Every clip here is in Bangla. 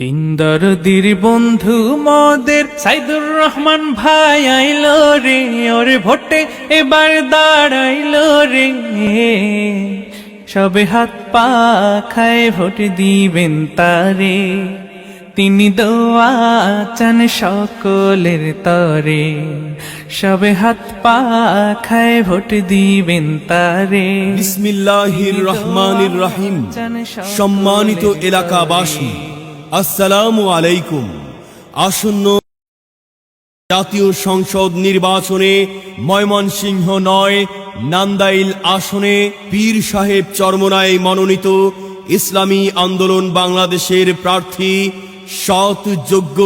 তিন দরদির বন্ধু মদের। সাইদুর রহমান ভাই আইলো রে ওরে ভোটে এবার দাঁড়াইলো রে। সবে হাত পা খায় ভোট দিবেন তারে তিনি দোয়া চান সকলের তরে। সবে হাত পা খায় ভোট দিবেন তারে বিসমিল্লাহির রহমানির রহিম। সম্মানিত এলাকাবাসী আসসালামু আলাইকুম। আসন্ন জাতীয় সংসদ নির্বাচনে ময়মনসিংহ নয়, নান্দাইল আসনে পীর সাহেব চরমনায় মনোনীত ইসলামী আন্দোলন বাংলাদেশের প্রার্থী, সৎ, যোগ্য,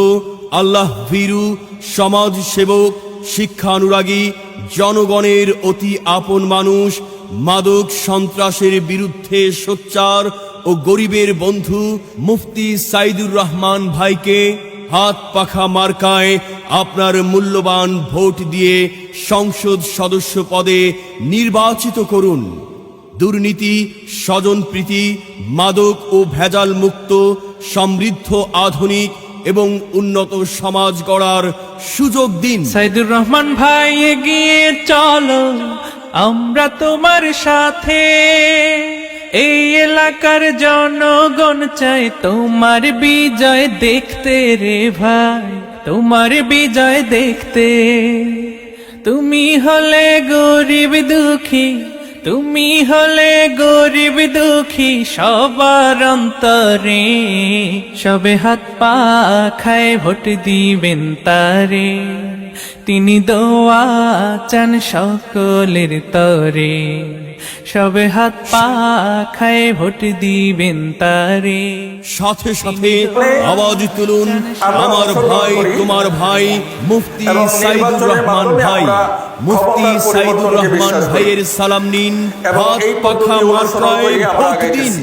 আল্লাহ ভীরু সমাজ সেবক শিক্ষানুরাগী, জনগণের অতি আপন মানুষ, মাদক সন্ত্রাসের বিরুদ্ধে সোচ্চার ও গরিবের বন্ধু মুফতি সাইদুর রহমান ভাইকে হাত পাখা মার্কায় আপনার মূল্যবান ভোট দিয়ে সংসদ সদস্য পদে নির্বাচিত করুন। দুর্নীতি, স্বজনপ্রীতি, মাদক ও ভেজাল মুক্ত, সমৃদ্ধ আধুনিক এবং উন্নত সমাজ গড়ার সুযোগ দিন। সাইদুর রহমান ভাই এগিয়ে চলো, আমরা তোমার সাথে। এই এলাকার জনগণ চাই তোমার বিজয় দেখতে রে ভাই, তোমার বিজয় দেখতে। তুমি হলে গরিব দুঃখী, তুমি হলে গরিব দুঃখী সবার অন্তরে। সবে হাত পা খায় ভোট দিবেন তারে, তিনি দোয়া চান সকলের তরে। সবে হাত পা খায় ভোট দিবেন তারে। সাথে সাথে আওয়াজ তুলুন আমার ভাই তোমার ভাই মুফতি সাইদুর রহমান ভাই। মুফতি সাইদুর রহমান ভাইয়ের সালাম নিন। হাত পাখা মার্কায় ভোট দিন।